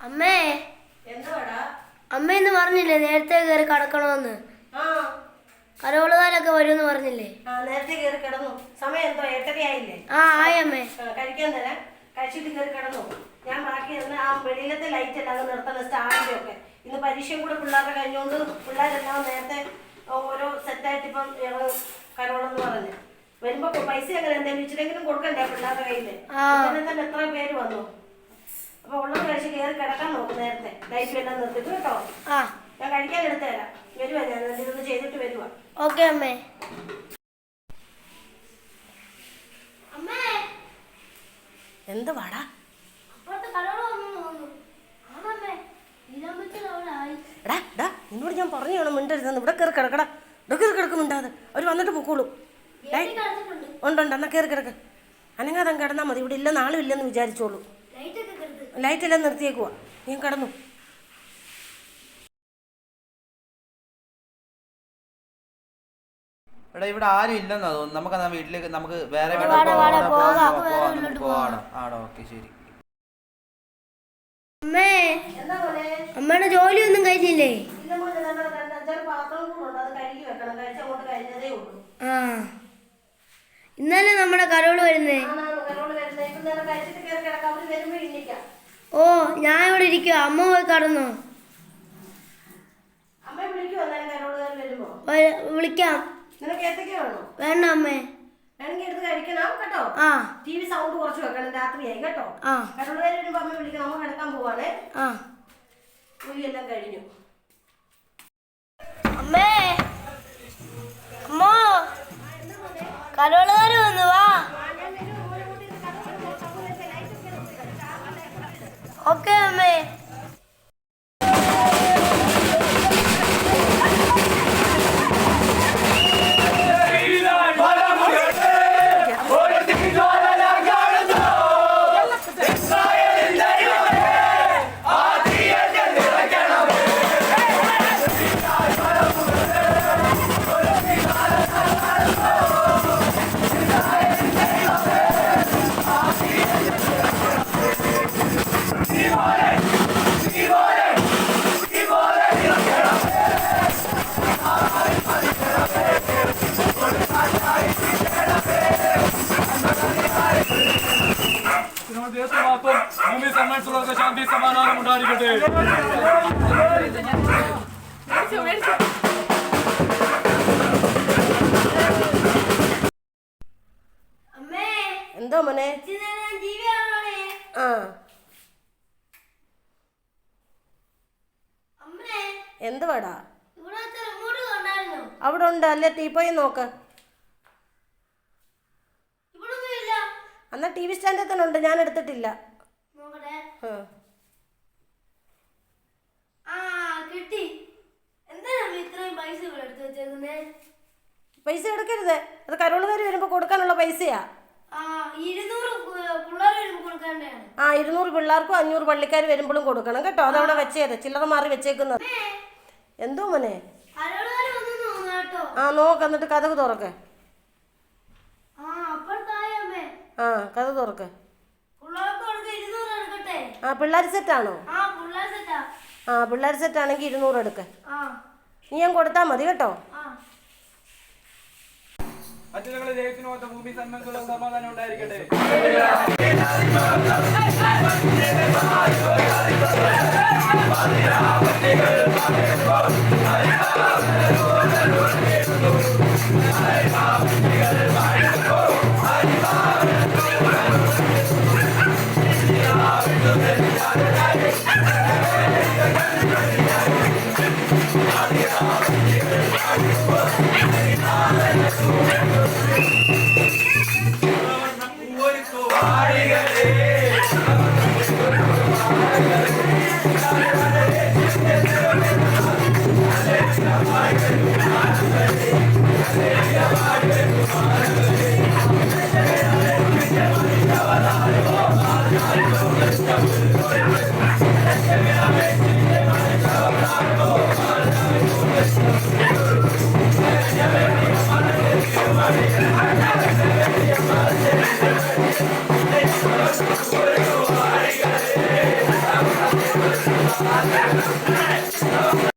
അമ്മേ. എന്തുവാടാ? അമ്മ ഇന്ന് പറഞ്ഞില്ലേ നേരത്തെ കയറി കടക്കണമെന്ന് ആ. കരോളുകാരൊക്കെ വരുമെന്ന് പറഞ്ഞില്ലേ? ആ നേരത്തെ കയറി കിടന്നു. സമയം എന്തോ എട്ടരയായില്ലേ? ആ ആയി അമ്മേ. ആ, കഴിക്കാൻ തരാം. കഴിച്ചിട്ട് കയറി കിടന്നു. ഞാൻ ബാക്കി ഇരുന്ന് ആ വെളിയിലത്തെ ലൈറ്റ് എല്ലാം അങ്ങ് നിർത്തണം സ്റ്റാറിന്റെ ഒക്കെ. ഇന്ന് പരീക്ഷയും കൂടെ പിള്ളേരുടെ കഴിഞ്ഞുകൊണ്ട് പിള്ളേരെല്ലാം നേരത്തെ ഓരോ സെറ്റായിട്ട് ഇപ്പം ഇറങ്ങും കരോളെന്ന് പറഞ്ഞു. വരുമ്പോ പൈസ അങ്ങനെ എന്തെങ്കിലും ഇച്ചിരെങ്കിലും കൊടുക്കണ്ടേ പിള്ളേരുടെ കയ്യിൽ? ആ. ഇതിനെ തന്നെ എത്ര പേര് വന്നു? അപ്പൊ ഉള്ളത് കഴിച്ച് കയറി കിടക്കാൻ നോക്കും നേരത്തെ. ലൈറ്റ് എല്ലാം നിർത്തിട്ട് കേട്ടോ. ആ. ഞാൻ കഴിക്കാൻ എടുത്തു തരാം. വരുവാ ഞാൻ ഇതൊന്ന് ചെയ്തിട്ട് വരുവാ. ഓക്കെ അമ്മേ. അമ്മേ. എന്ത് വാടാ? എടാ എടാ നിന്നോട് ഞാൻ പറഞ്ഞു വേണം മിണ്ടരുതെന്ന്. ഇവിടെ കയറി കിടക്കടാ. ഇവിടെ കയറി കിടക്കും മിണ്ടാതെ അവർ വന്നിട്ട് പൊക്കോളൂ. ഉണ്ട് ഉണ്ട് എന്നാ കയറി കിടക്ക്. അനങ്ങാതെ കിടന്നാൽ മതി. ഇവിടെ ഇല്ല ആളും ഇല്ലെന്ന് വിചാരിച്ചോളൂ. ലൈറ്റ് എല്ലാം നിർത്തിയേക്കുവാ. ഞാൻ കടന്നു. എടാ ഇവിടെ ആരും ഇല്ലെന്നാ തോന്നുന്നു. നമുക്ക് എന്നാ വീട്ടിലേക്ക് നമുക്ക് വേറെ. ആണോ ഓക്കെ ശരി. അമ്മേ. അമ്മയുടെ കഴിഞ്ഞില്ലേ? കഴിഞ്ഞതേ ഉള്ളൂ. ആ. ഇന്നലെ നമ്മുടെ കരോൾ വരുന്നേ? ഓ ഞാൻ ഇവിടെ ഇരിക്കുക അമ്മ പോയി കടന്നു. വിളിക്കാം വേണ്ട അമ്മേ. ആ. ടി വി സൗണ്ട് കുറച്ച് വെക്കണം. രാത്രിയായി കേട്ടോ. വരുമ്പോൾ അമ്മ അമ്മ കിടക്കാൻ പോവാണേ. ആ. കുഴിയെല്ലാം കഴിഞ്ഞു. അമ്മേ. അമ്മോ. കരോളുകാര് വന്നു. ഓക്കെ അമ്മേ. ഭൂമി ശാന്തി സമാധാനം ഉണ്ടായിരിക്കട്ടെ എന്തോ മോനെ? ആ എന്തുവാടാ അവിടെ ഉണ്ട്. അല്ലേ ടീപ്പോയി നോക്ക് ഇവിടെ ഒന്നും ഇല്ല എന്നാ ടി വി സ്റ്റാൻഡിൽ തന്നെ ഉണ്ട് ഞാൻ എടുത്തിട്ടില്ല. പൈസ എടുക്കരുത്. അത് കരോളുകാർ വരുമ്പോൾ കൊടുക്കാനുള്ള പൈസയാ. ആ ഇരുന്നൂറ് പിള്ളേർക്കും അഞ്ഞൂറ് പള്ളിക്കാർ വരുമ്പോഴും കൊടുക്കണം കേട്ടോ. അതവിടെ വെച്ചേത് ചില്ലറ മാറി വെച്ചേക്കുന്നത്. എന്തോ മോനെ? ആ നോക്ക് എന്നിട്ട് കഥക് തുറക്ക് ആ അപ്പുറത്തായ അമ്മേ ആ കഥ തുറക്ക്. ആ പിള്ളേർ സെറ്റാണോ ആ പിള്ളേർ സെറ്റാ ആ. പിള്ളേർ സെറ്റാണെങ്കിൽ ഇരുന്നൂറ് എടുക്ക്. ആ. നീ ഞാൻ കൊടുത്താൽ മതി കേട്ടോ. ആ. അച്ഛനങ്ങളെ ദൈവത്തിനോത്ത ഭൂമി സന്മനത്തിലുള്ള സമാധാനം ഉണ്ടായിരിക്കട്ടെ ും. I'm